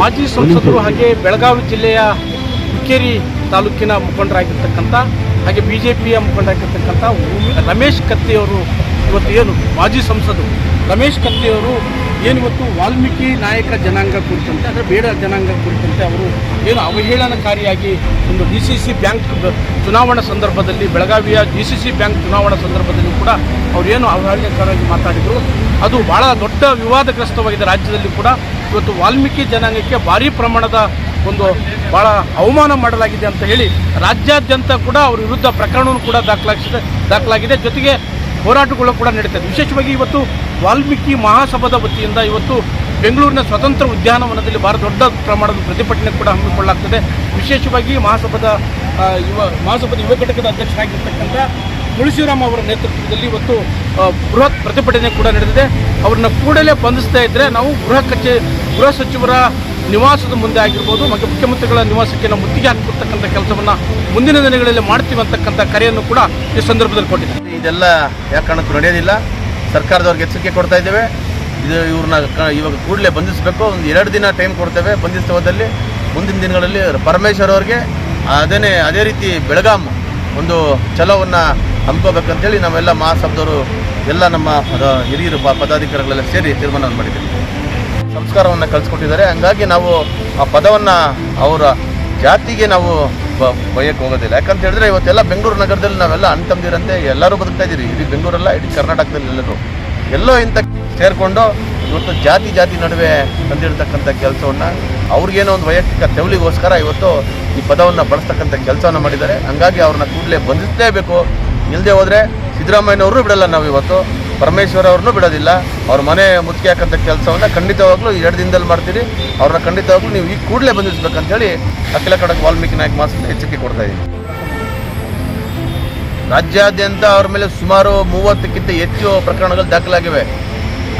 ಮಾಜಿ ಸಂಸದರು ಹಾಗೆ ಬೆಳಗಾವಿ ಜಿಲ್ಲೆಯ ಹುಕ್ಕೇರಿ ತಾಲೂಕಿನ ಮುಖಂಡರಾಗಿರ್ತಕ್ಕಂಥ ಹಾಗೆ ಬಿ ಜೆ ಪಿಯ ಮುಖಂಡರಾಗಿರ್ತಕ್ಕಂಥ ರಮೇಶ್ ಕತ್ತಿಯವರು ಇವತ್ತು ಏನು ಮಾಜಿ ಸಂಸದರು. ರಮೇಶ್ ಕತ್ತಿಯವರು ಏನಿವತ್ತು ವಾಲ್ಮೀಕಿ ನಾಯಕ ಜನಾಂಗ ಕುರಿತಂತೆ ಅಂದರೆ ಬೇಡ ಜನಾಂಗ ಕುರಿತಂತೆ ಅವರು ಏನು ಅವಹೇಳನಕಾರಿಯಾಗಿ ಒಂದು ಡಿ ಸಿ ಸಿ ಬ್ಯಾಂಕ್ ಚುನಾವಣಾ ಸಂದರ್ಭದಲ್ಲಿ ಬೆಳಗಾವಿಯ ಡಿ ಸಿ ಸಿ ಬ್ಯಾಂಕ್ ಚುನಾವಣಾ ಸಂದರ್ಭದಲ್ಲಿ ಕೂಡ ಅವರು ಏನು ಅವಹೇಳನಕಾರವಾಗಿ ಮಾತಾಡಿದರು. ಅದು ಭಾಳ ದೊಡ್ಡ ವಿವಾದಗ್ರಸ್ತವಾಗಿದೆ ರಾಜ್ಯದಲ್ಲಿ ಕೂಡ. ಇವತ್ತು ವಾಲ್ಮೀಕಿ ಜನಾಂಗಕ್ಕೆ ಭಾರೀ ಪ್ರಮಾಣದ ಒಂದು ಭಾಳ ಅವಮಾನ ಮಾಡಲಾಗಿದೆ ಅಂತ ಹೇಳಿ ರಾಜ್ಯಾದ್ಯಂತ ಕೂಡ ಅವ್ರ ವಿರುದ್ಧ ಪ್ರಕರಣವೂ ಕೂಡ ದಾಖಲಾಗಿದೆ ದಾಖಲಾಗಿದೆ. ಜೊತೆಗೆ ಹೋರಾಟಗಳು ಕೂಡ ನಡೀತದೆ ವಿಶೇಷವಾಗಿ ಇವತ್ತು ವಾಲ್ಮೀಕಿ ಮಹಾಸಭಾದ ವತಿಯಿಂದ ಇವತ್ತು ಬೆಂಗಳೂರಿನ ಸ್ವತಂತ್ರ ಉದ್ಯಾನವನದಲ್ಲಿ ಭಾಳ ದೊಡ್ಡ ಪ್ರಮಾಣದ ಪ್ರತಿಭಟನೆ ಕೂಡ ಹಮ್ಮಿಕೊಳ್ಳಲಾಗ್ತದೆ. ವಿಶೇಷವಾಗಿ ಮಹಾಸಭಾದ ಯುವ ಮಹಾಸಭಾದ ಯುವ ಘಟಕದ ಅಧ್ಯಕ್ಷರಾಗಿರ್ತಕ್ಕಂಥ ತುಳಸಿರಾಮ್ ಅವರ ನೇತೃತ್ವದಲ್ಲಿ ಇವತ್ತು ಬೃಹತ್ ಪ್ರತಿಭಟನೆ ಕೂಡ ನಡೆದಿದೆ. ಅವ್ರನ್ನ ಕೂಡಲೇ ಬಂಧಿಸ್ತಾ ಇದ್ದರೆ ನಾವು ಗೃಹ ಕಚೇರಿ ಗೃಹ ಸಚಿವರ ನಿವಾಸದ ಮುಂದೆ ಆಗಿರ್ಬೋದು ಮತ್ತು ಮುಖ್ಯಮಂತ್ರಿಗಳ ನಿವಾಸಕ್ಕೆ ನಾವು ಮುತ್ತಿಗೆ ಹಾಕಿರ್ತಕ್ಕಂಥ ಕೆಲಸವನ್ನು ಮುಂದಿನ ದಿನಗಳಲ್ಲಿ ಮಾಡ್ತೀವಿ ಅಂತಕ್ಕಂಥ ಕರೆಯನ್ನು ಕೂಡ ಈ ಸಂದರ್ಭದಲ್ಲಿ ಕೊಟ್ಟಿದೆ ಇದೆಲ್ಲ ಯಾವ ಕಾರಣಕ್ಕೂ ನಡೆಯೋದಿಲ್ಲ. ಸರ್ಕಾರದವ್ರಿಗೆ ಎಚ್ಚರಿಕೆ ಕೊಡ್ತಾ ಇದ್ದೇವೆ. ಇದು ಇವ್ರನ್ನ ಇವಾಗ ಕೂಡಲೇ ಬಂಧಿಸಬೇಕು. ಒಂದು ಎರಡು ದಿನ ಟೈಮ್ ಕೊಡ್ತೇವೆ ಹೋದಲ್ಲಿ ಮುಂದಿನ ದಿನಗಳಲ್ಲಿ ಪರಮೇಶ್ವರ್ ಅವ್ರಿಗೆ ಅದೇನೇ ಅದೇ ರೀತಿ ಬೆಳಗಾಂ ಒಂದು ಛಲವನ್ನು ಹಮ್ಕೋಬೇಕಂತೇಳಿ ನಾವೆಲ್ಲ ಮಹಾಸಭದವರು ಎಲ್ಲ ನಮ್ಮ ಹಿರಿಯರು ಪದಾಧಿಕಾರಿಗಳೆಲ್ಲ ಸೇರಿ ತೀರ್ಮಾನವನ್ನು ಮಾಡಿದ್ದೀವಿ. ಸಂಸ್ಕಾರವನ್ನು ಕಲಿಸ್ಕೊಟ್ಟಿದ್ದಾರೆ ಹಂಗಾಗಿ ನಾವು ಆ ಪದವನ್ನು ಅವರ ಜಾತಿಗೆ ನಾವು ಬಯಕ್ಕೆ ಹೋಗೋದಿಲ್ಲ. ಯಾಕಂತ ಹೇಳಿದ್ರೆ ಇವತ್ತೆಲ್ಲ ಬೆಂಗಳೂರು ನಗರದಲ್ಲಿ ನಾವೆಲ್ಲ ಅಣ್ಣ ತಮ್ಮದಿರಂತೆ ಎಲ್ಲರೂ ಬದುಕ್ತಾ ಇದ್ದೀರಿ ಇಡೀ ಬೆಂಗಳೂರಲ್ಲ, ಇಡೀ ಕರ್ನಾಟಕದಲ್ಲಿ ಎಲ್ಲರೂ. ಎಲ್ಲೋ ಇಂಥ ಸೇರಿಕೊಂಡು ಇವತ್ತು ಜಾತಿ ಜಾತಿ ನಡುವೆ ತಂದಿರತಕ್ಕಂಥ ಕೆಲಸವನ್ನು ಅವ್ರಿಗೇನೋ ಒಂದು ವೈಯಕ್ತಿಕ ತೆವಳಿಗೋಸ್ಕರ ಇವತ್ತು ಈ ಪದವನ್ನು ಬಳಸ್ತಕ್ಕಂಥ ಕೆಲಸವನ್ನು ಮಾಡಿದ್ದಾರೆ. ಹಂಗಾಗಿ ಅವ್ರನ್ನ ಕೂಡಲೇ ಬಂಧಿಸಲೇಬೇಕು. ಇಲ್ಲದೆ ಹೋದರೆ ಸಿದ್ದರಾಮಯ್ಯನವರು ಬಿಡಲ್ಲ ನಾವು ಇವತ್ತು. ಪರಮೇಶ್ವರ್ ಅವ್ರನ್ನೂ ಬಿಡೋದಿಲ್ಲ. ಅವ್ರ ಮನೆ ಮುತ್ತಿಗೆ ಹಾಕಂಥ ಕೆಲಸವನ್ನು ಖಂಡಿತವಾಗ್ಲೂ ಎರಡು ದಿನದಲ್ಲಿ ಮಾಡ್ತೀರಿ. ಅವ್ರನ್ನ ಖಂಡಿತವಾಗ್ಲೂ ನೀವು ಈಗ ಕೂಡಲೇ ಬಂಧಿಸ್ಬೇಕಂತೇಳಿ ಅಖಿಲ ಕಡಕ್ ವಾಲ್ಮೀಕಿ ನಾಯಕ ಎಚ್ಚರಿಕೆ ಕೊಡ್ತಾ ಇದ್ದೀನಿ. ರಾಜ್ಯಾದ್ಯಂತ ಅವ್ರ ಮೇಲೆ ಸುಮಾರು ಮೂವತ್ತಕ್ಕಿಂತ ಹೆಚ್ಚು ಪ್ರಕರಣಗಳು ದಾಖಲಾಗಿವೆ.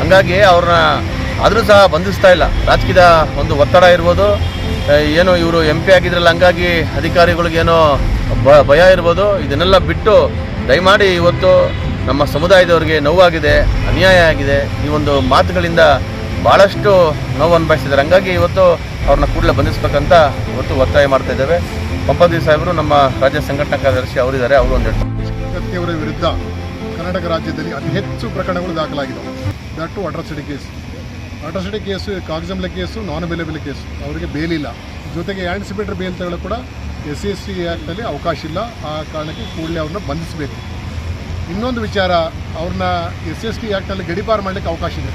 ಹಂಗಾಗಿ ಅವ್ರನ್ನ ಆದರೂ ಸಹ ಬಂಧಿಸ್ತಾ ಇಲ್ಲ. ರಾಜಕೀಯದ ಒಂದು ಒತ್ತಡ ಇರ್ಬೋದು. ಏನು ಇವರು ಎಂ ಪಿ ಆಗಿದ್ರಲ್ಲ, ಹಂಗಾಗಿ ಅಧಿಕಾರಿಗಳಿಗೇನೋ ಭಯ ಇರ್ಬೋದು. ಇದನ್ನೆಲ್ಲ ಬಿಟ್ಟು ದಯಮಾಡಿ ಇವತ್ತು ನಮ್ಮ ಸಮುದಾಯದವರಿಗೆ ನೋವಾಗಿದೆ, ಅನ್ಯಾಯ ಆಗಿದೆ, ಈ ಒಂದು ಮಾತುಗಳಿಂದ ಭಾಳಷ್ಟು ನೋವು ಅನುಭವಿಸಿದ್ದಾರೆ. ಹಂಗಾಗಿ ಇವತ್ತು ಅವ್ರನ್ನ ಕೂಡಲೇ ಬಂಧಿಸ್ಬೇಕಂತ ಇವತ್ತು ಒತ್ತಾಯ ಮಾಡ್ತಾ ಇದ್ದೇವೆ. ಪಂಪಾದಿ ಸಾಹೇಬರು, ನಮ್ಮ ರಾಜ್ಯ ಸಂಘಟನಾ ಕಾರ್ಯದರ್ಶಿ ಅವರಿದ್ದಾರೆ, ಅವರು ಒಂದು ಕತ್ತಿಯವರ ವಿರುದ್ಧ ಕರ್ನಾಟಕ ರಾಜ್ಯದಲ್ಲಿ ಅತಿ ಹೆಚ್ಚು ಪ್ರಕರಣಗಳು ದಾಖಲಾಗಿದೆ that to atrocity case atrocity case ಕಾಗಜಂಬಲ case non available case ಅವರಿಗೆ ಬೇಲಿಲ್ಲ ಜೊತೆಗೆ ಆ್ಯಂಟಿಸಿಪೇಟರ್ ಬೇಲ್ ತಗೊಳ್ಳೋ ಕೂಡ ಎಸ್ ಸಿ ಎಸ್ ಸಿ ಆ್ಯಕ್ಟಲ್ಲಿ ಅವಕಾಶ ಇಲ್ಲ. ಆ ಕಾರಣಕ್ಕೆ ಕೂಡಲೇ ಅವ್ರನ್ನ ಬಂಧಿಸಬೇಕು. ಇನ್ನೊಂದು ವಿಚಾರ, ಅವ್ರನ್ನ ಎಸ್ ಎಸ್ ಟಿ ಆ್ಯಕ್ಟ್ನಲ್ಲಿ ಗಡಿಪಾರು ಮಾಡಲಿಕ್ಕೆ ಅವಕಾಶ ಇದೆ.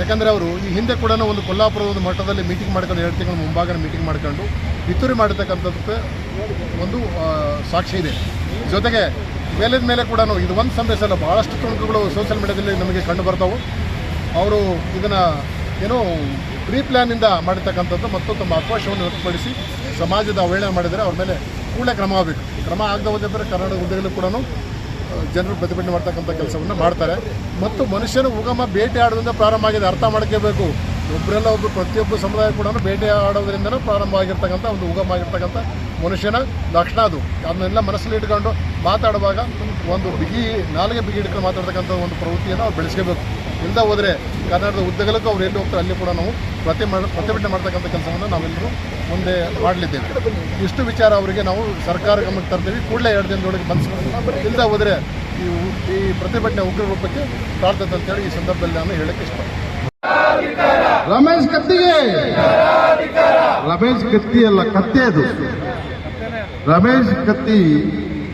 ಯಾಕಂದರೆ ಅವರು ಈ ಹಿಂದೆ ಕೂಡ ಒಂದು ಕೊಲ್ಲಾಪುರದ ಒಂದು ಮಟ್ಟದಲ್ಲಿ ಮೀಟಿಂಗ್ ಮಾಡ್ಕೊಂಡು ಎರಡು ತಿಂಗಳ ಮುಂಭಾಗ ಮೀಟಿಂಗ್ ಮಾಡ್ಕೊಂಡು ಪಿತೂರಿ ಮಾಡತಕ್ಕಂಥದ್ದು ಒಂದು ಸಾಕ್ಷಿ ಇದೆ. ಜೊತೆಗೆ ಮೇಲಿದ ಮೇಲೆ ಕೂಡ ಇದು ಒಂದು ಸಂದೇಶ ಅಲ್ಲ ಭಾಳಷ್ಟು ತುಣುಕುಗಳು ಸೋಷಿಯಲ್ ಮೀಡಿಯಾದಲ್ಲಿ ನಮಗೆ ಕಂಡು ಬರ್ತಾವೆ. ಅವರು ಇದನ್ನು ಏನೋ ಪ್ರೀ ಪ್ಲ್ಯಾನಿಂದ ಮಾಡಿರ್ತಕ್ಕಂಥದ್ದು ಮತ್ತು ತಮ್ಮ ಆಕ್ರೋಶವನ್ನು ವ್ಯಕ್ತಪಡಿಸಿ ಸಮಾಜದ ಅವಹೇಳನ ಮಾಡಿದರೆ ಅವ್ರ ಮೇಲೆ ಕೂಡಲೇ ಕ್ರಮ ಆಗಬೇಕು. ಕ್ರಮ ಆಗದೆ ಹೋದರೆ ಕರ್ನಾಟಕ ಹುದ್ದೆಗಳು ಕೂಡ ಜನರು ಪ್ರತಿಭಟನೆ ಮಾಡ್ತಕ್ಕಂಥ ಕೆಲಸವನ್ನು ಮಾಡ್ತಾರೆ. ಮತ್ತು ಮನುಷ್ಯನ ಉಗಮ ಬೇಟೆ ಆಡೋದ್ರಿಂದ ಪ್ರಾರಂಭ ಆಗಿದೆ. ಅರ್ಥ ಮಾಡ್ಕೋಬೇಕು ಒಬ್ಬರೆಲ್ಲ ಒಬ್ಬರು ಪ್ರತಿಯೊಬ್ಬ ಸಮುದಾಯ ಕೂಡ ಬೇಟೆ ಆಡೋದ್ರಿಂದನೂ ಪ್ರಾರಂಭ ಆಗಿರ್ತಕ್ಕಂಥ ಒಂದು ಉಗಮ ಆಗಿರ್ತಕ್ಕಂಥ ಮನುಷ್ಯನ ಲಕ್ಷಣ ಅದು. ಅದನ್ನೆಲ್ಲ ಮನಸ್ಸಲ್ಲಿ ಇಟ್ಕೊಂಡು ಮಾತಾಡುವಾಗ ಒಂದು ಬಿಗಿ ನಾಲಿಗೆ ಬಿಗಿ ಇಟ್ಕೊಂಡು ಮಾತಾಡ್ತಕ್ಕಂಥ ಒಂದು ಪ್ರವೃತ್ತಿಯನ್ನು ಅವ್ರು ಬೆಳೆಸ್ಕೋಬೇಕು. ಇಲ್ಲದೆ ಹೋದರೆ ಕನ್ನಡದ ಉದ್ದಗಲಕ್ಕೂ ಅವ್ರು ಎಲ್ಲಿ ಹೋಗ್ತಾರೆ, ಅಲ್ಲಿ ಕೂಡ ನಾವು ಪ್ರತಿ ಪ್ರತಿಭಟನೆ ಮಾಡ್ತಕ್ಕಂಥ ಕೆಲಸವನ್ನು ನಾವೆಲ್ಲರೂ ಮುಂದೆ ಮಾಡಲಿದ್ದೇವೆ. ಇಷ್ಟು ವಿಚಾರ ಅವರಿಗೆ ನಾವು ಸರ್ಕಾರ ಗಮನಕ್ಕೆ ತರ್ತೀವಿ. ಕೂಡಲೇ ಎರಡು ದಿನದೊಳಗೆ ಬಂದಿಸ್ಕೊಂಡು ಇಲ್ಲದೆ ಹೋದರೆ ಈ ಈ ಪ್ರತಿಭಟನೆ ಉಗ್ರ ರೂಪಕ್ಕೆ ತಾಳ್ತದೆ ಅಂತೇಳಿ ಈ ಸಂದರ್ಭದಲ್ಲಿ ನಾನು ಹೇಳಕ್ಕೆ ಇಷ್ಟ ರಮೇಶ್ ಕತ್ತಿಗೆ. ರಮೇಶ್ ಕತ್ತಿ ಅಲ್ಲ, ಕತ್ತೆ ಅದು. ರಮೇಶ್ ಕತ್ತಿ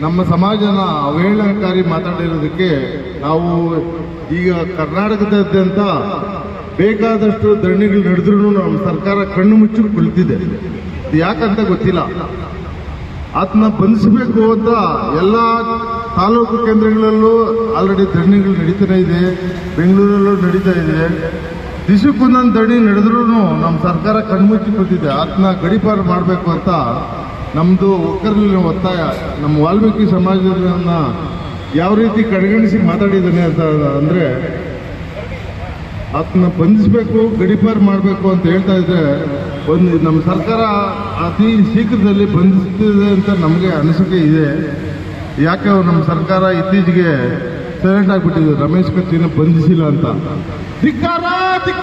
ನಮ್ಮ ಸಮಾಜನ ಅವಹೇಳನಕಾರಿ ಮಾತಾಡಿರೋದಕ್ಕೆ ನಾವು ಈಗ ಕರ್ನಾಟಕದಾದ್ಯಂತ ಬೇಕಾದಷ್ಟು ಧರಣಿಗಳು ನಡೆದ್ರೂ ನಮ್ಮ ಸರ್ಕಾರ ಕಣ್ಣು ಮುಚ್ಚಿ ಕುಳಿತಿದೆ. ಯಾಕಂತ ಗೊತ್ತಿಲ್ಲ. ಆತನ ಬಂಧಿಸಬೇಕು ಅಂತ ಎಲ್ಲ ತಾಲೂಕು ಕೇಂದ್ರಗಳಲ್ಲೂ ಆಲ್ರೆಡಿ ಧರಣಿಗಳು ನಡೀತಾ ಇದೆ. ಬೆಂಗಳೂರಲ್ಲೂ ನಡೀತಾ ಇದೆ. ದಿಶಕ್ಕೊಂದೊಂದು ಧರಣಿ ನಡೆದ್ರೂ ನಮ್ಮ ಸರ್ಕಾರ ಕಣ್ಮುಚ್ಚಿ ಕೂತಿದೆ ಆತ್ಮ ಗಡಿಪಾರು ಮಾಡಬೇಕು ಅಂತ ನಮ್ಮದು ಒಕ್ಕರಲ್ಲಿ ಒತ್ತಾಯ. ನಮ್ಮ ವಾಲ್ಮೀಕಿ ಸಮಾಜದನ್ನ ಯಾವ ರೀತಿ ಕಡೆಗಣಿಸಿ ಮಾತಾಡಿದ್ದಾನೆ ಅಂತ ಅಂದರೆ ಅದನ್ನ ಬಂಧಿಸಬೇಕು, ಗಡಿಪಾರು ಮಾಡಬೇಕು ಅಂತ ಹೇಳ್ತಾ ಇದ್ರೆ, ಒಂದು ನಮ್ಮ ಸರ್ಕಾರ ಅತಿ ಶೀಘ್ರದಲ್ಲಿ ಬಂಧಿಸ್ತಿದೆ ಅಂತ ನಮಗೆ ಅನಿಸಿಕೆ ಇದೆ. ಯಾಕೆ ನಮ್ಮ ಸರ್ಕಾರ ಇತ್ತೀಚೆಗೆ ಸೈಲೆಂಟ್ ಆಗಿಬಿಟ್ಟಿದೆ? ರಮೇಶ್ ಕತ್ತಿನ ಬಂಧಿಸಿಲ್ಲ ಅಂತ. ಧಿಕ್ಕಾರ, ಧಿಕ್-